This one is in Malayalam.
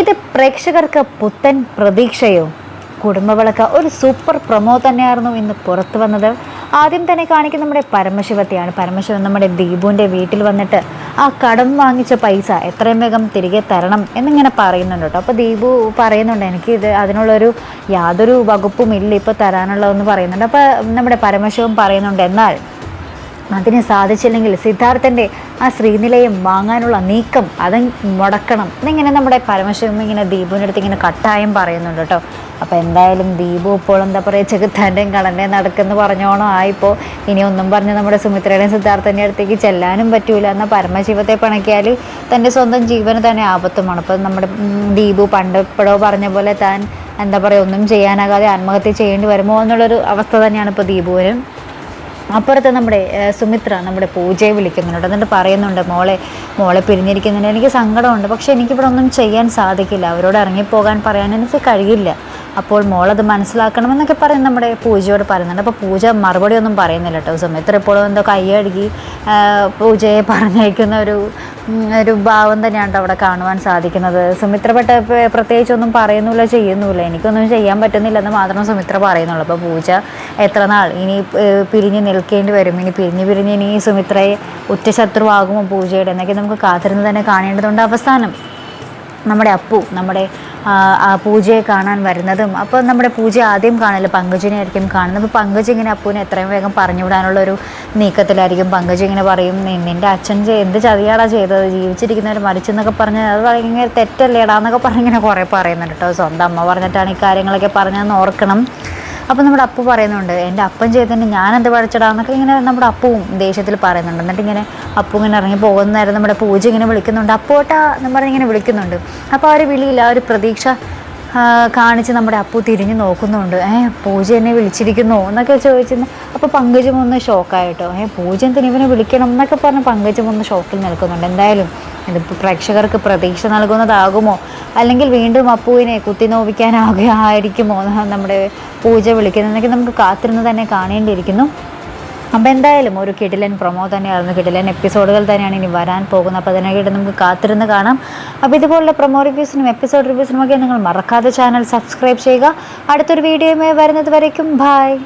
ഇത് പ്രേക്ഷകർക്ക് പുത്തൻ പ്രതീക്ഷയോ കുടുംബവിളക്ക് ഒരു സൂപ്പർ പ്രൊമോ തന്നെയായിരുന്നു ഇന്ന് പുറത്തു വന്നത്. ആദ്യം തന്നെ കാണിക്കുന്ന നമ്മുടെ പരമശിവത്തെയാണ്. പരമശിവൻ നമ്മുടെ ദീപുവിന്റെ വീട്ടിൽ വന്നിട്ട് ആ കടം വാങ്ങിച്ച പൈസ എത്രയും വേഗം തിരികെ തരണം എന്നിങ്ങനെ പറയുന്നുണ്ട് കേട്ടോ. അപ്പോൾ ദീപു പറയുന്നുണ്ട് എനിക്ക് ഇത് അതിനുള്ളൊരു യാതൊരു വകുപ്പും ഇല്ല ഇപ്പോൾ തരാനുള്ളതെന്ന് പറയുന്നുണ്ട്. അപ്പോൾ നമ്മുടെ പരമശിവൻ പറയുന്നുണ്ട് എന്നാൽ അതിന് സാധിച്ചില്ലെങ്കിൽ സിദ്ധാർത്ഥന്റെ ആ ശ്രീനിലയം വാങ്ങാനുള്ള നീക്കം അത് മുടക്കണം. എന്നിങ്ങനെ നമ്മുടെ പരമശിവം ഇങ്ങനെ ദീപുവിന്റെ അടുത്ത് ഇങ്ങനെ കട്ടായം പറയുന്നുണ്ട് കേട്ടോ. അപ്പോൾ എന്തായാലും ദീപു ഇപ്പോൾ എന്താ പറയുക ചെകുത്താന്റെയും കടന്റെയും നടക്കുന്നു പറഞ്ഞോണം. ആയിപ്പോൾ ഇനി ഒന്നും പറഞ്ഞ് നമ്മുടെ സുമിത്രയുടെയും സിദ്ധാർത്ഥന്റെ അടുത്തേക്ക് ചെല്ലാനും പറ്റൂല എന്നാൽ പരമശിവത്തെ പിണക്കിയാൽ തന്റെ സ്വന്തം ജീവന് തന്നെ ആപത്തുമാണ്. അപ്പോൾ നമ്മുടെ ദീപു പണ്ട് എപ്പോഴോ പറഞ്ഞ പോലെ താൻ എന്താ പറയുക ഒന്നും ചെയ്യാനാകാതെ ആത്മഹത്യ ചെയ്യേണ്ടി വരുമോ എന്നുള്ളൊരു അവസ്ഥ തന്നെയാണ് ഇപ്പോൾ ദീപുവിനും. അപ്പുറത്ത് നമ്മുടെ സുമിത്ര നമ്മുടെ പൂജയെ വിളിക്കുന്നുണ്ട്. എന്നിട്ട് പറയുന്നുണ്ട് മോളെ മോളെ പിരിഞ്ഞിരിക്കുന്നുണ്ട് എനിക്ക് സങ്കടമുണ്ട്. പക്ഷേ എനിക്കിവിടെ ഒന്നും ചെയ്യാൻ സാധിക്കില്ല. അവരോട് ഇറങ്ങിപ്പോകാൻ പറയാൻ എനിക്ക് കഴിയില്ല. അപ്പോൾ മോളത് മനസ്സിലാക്കണമെന്നൊക്കെ പറയുന്നത് നമ്മുടെ പൂജയോട് പറയുന്നുണ്ട്. അപ്പോൾ പൂജ മറുപടി ഒന്നും പറയുന്നില്ല കേട്ടോ. സമയത്ത് എപ്പോഴും എന്തോ കൈയഴുകി പൂജയെ പറഞ്ഞയക്കുന്ന ഒരു ഒരു ഭാവം തന്നെയാണ് അവിടെ കാണുവാൻ സാധിക്കുന്നത്. സുമിത്ര പെട്ട പ്ര- പ്രത്യേകിച്ചൊന്നും പറയുന്നില്ല ചെയ്യുന്നില്ല എനിക്കൊന്നും ചെയ്യാൻ പറ്റുന്നില്ലെന്ന് മാത്രം സുമിത്ര പറയുന്നുള്ളൂ. അപ്പോൾ പൂജ എത്ര നാൾ ഇനി പിരിഞ്ഞ് നിൽക്കേണ്ടി വരും. ഇനി പിരിഞ്ഞ് പിരിഞ്ഞ് ഇനി സുമിത്രയെ ഉറ്റ ശത്രുവാകുമോ പൂജയുടെ എന്നൊക്കെ നമുക്ക് കാത്തിരുന്ന് തന്നെ കാണേണ്ടതുണ്ട് അവസാനം. നമ്മുടെ അപ്പു നമ്മുടെ പൂജയെ കാണാൻ വരുന്നതും അപ്പോൾ നമ്മുടെ പൂജ ആദ്യം കാണില്ല പങ്കജിനെ ആയിരിക്കും കാണുന്നത്. അപ്പോൾ പങ്കജ് ഇങ്ങനെ അപ്പുവിനെ എത്രയും വേഗം പറഞ്ഞു വിടാനുള്ളൊരു നീക്കത്തിലായിരിക്കും. പങ്കജ് ഇങ്ങനെ പറയും "നി- നിന്റെ അച്ഛൻ എന്ത് ചതിയാടാ ചെയ്തത്? ജീവിച്ചിരിക്കുന്നവർ മരിച്ചെന്നൊക്കെ പറഞ്ഞ് അത് ഭയങ്കര തെറ്റല്ലേടാ എന്നൊക്കെ പറഞ്ഞ് ഇങ്ങനെ കുറേ പറയുന്നുണ്ട് കേട്ടോ. സ്വന്തം അമ്മ പറഞ്ഞിട്ടാണ് ഈ കാര്യങ്ങളൊക്കെ പറഞ്ഞതെന്ന് ഓർക്കണം. അപ്പോൾ നമ്മുടെ അപ്പ പറയുന്നുണ്ട് എന്റെ അപ്പൻ ചെയ്തതിന് ഞാനെന്ത് പഠിച്ചിടാന്നൊക്കെ ഇങ്ങനെ നമ്മുടെ അപ്പവും ദേഷ്യത്തിൽ പറയുന്നുണ്ട്. എന്നിട്ട് ഇങ്ങനെ അപ്പു ഇങ്ങനെ ഇറങ്ങി പോകുന്ന നേരം നമ്മുടെ പൂജ ഇങ്ങനെ വിളിക്കുന്നുണ്ട്. അപ്പോട്ടാ എന്ന് പറഞ്ഞ് ഇങ്ങനെ വിളിക്കുന്നുണ്ട്. അപ്പോൾ ആ ഒരു വിളിയിൽ ആ ഒരു പ്രതീക്ഷ കാണിച്ച് നമ്മുടെ അപ്പു തിരിഞ്ഞ് നോക്കുന്നുണ്ട്. ഏ പൂജ എന്നെ വിളിച്ചിരിക്കുന്നു? എന്നൊക്കെ ചോദിച്ചിരുന്നു. അപ്പോൾ പങ്കജം ഒന്ന് ഷോക്കായിട്ടോ. ഏ പൂജ എന്തിന് ഇവനെ വിളിക്കണം? എന്നൊക്കെ പറഞ്ഞ് പങ്കജം ഒന്ന് ഷോക്കിൽ നിൽക്കുന്നുണ്ട്. എന്തായാലും ഇതിപ്പോൾ പ്രേക്ഷകർക്ക് പ്രതീക്ഷ നൽകുന്നതാകുമോ? അല്ലെങ്കിൽ വീണ്ടും അപ്പുവിനെ കുത്തി നോവിക്കാനാകുകയായിരിക്കുമോ നമ്മുടെ പൂജ വിളിക്കുന്നതെന്നൊക്കെ നമുക്ക് കാത്തിരുന്ന് തന്നെ കാണേണ്ടിയിരിക്കുന്നു. അപ്പം എന്തായാലും ഒരു കിടിലൻ പ്രൊമോ തന്നെയായിരുന്നു. കിടിലൻ എപ്പിസോഡുകൾ തന്നെയാണ് ഇനി വരാൻ പോകുന്നത്. അപ്പോൾ അതിനായിട്ട് നമുക്ക് കാത്തിരുന്ന് കാണാം. അപ്പോൾ ഇതുപോലുള്ള പ്രൊമോ റിവ്യൂസിനും എപ്പിസോഡ് റിവ്യൂസിനുമൊക്കെ നിങ്ങൾ മറക്കാതെ ചാനൽ സബ്സ്ക്രൈബ് ചെയ്യുക. അടുത്തൊരു വീഡിയോയുമായി വരുന്നത് വരയ്ക്കും. ബായ്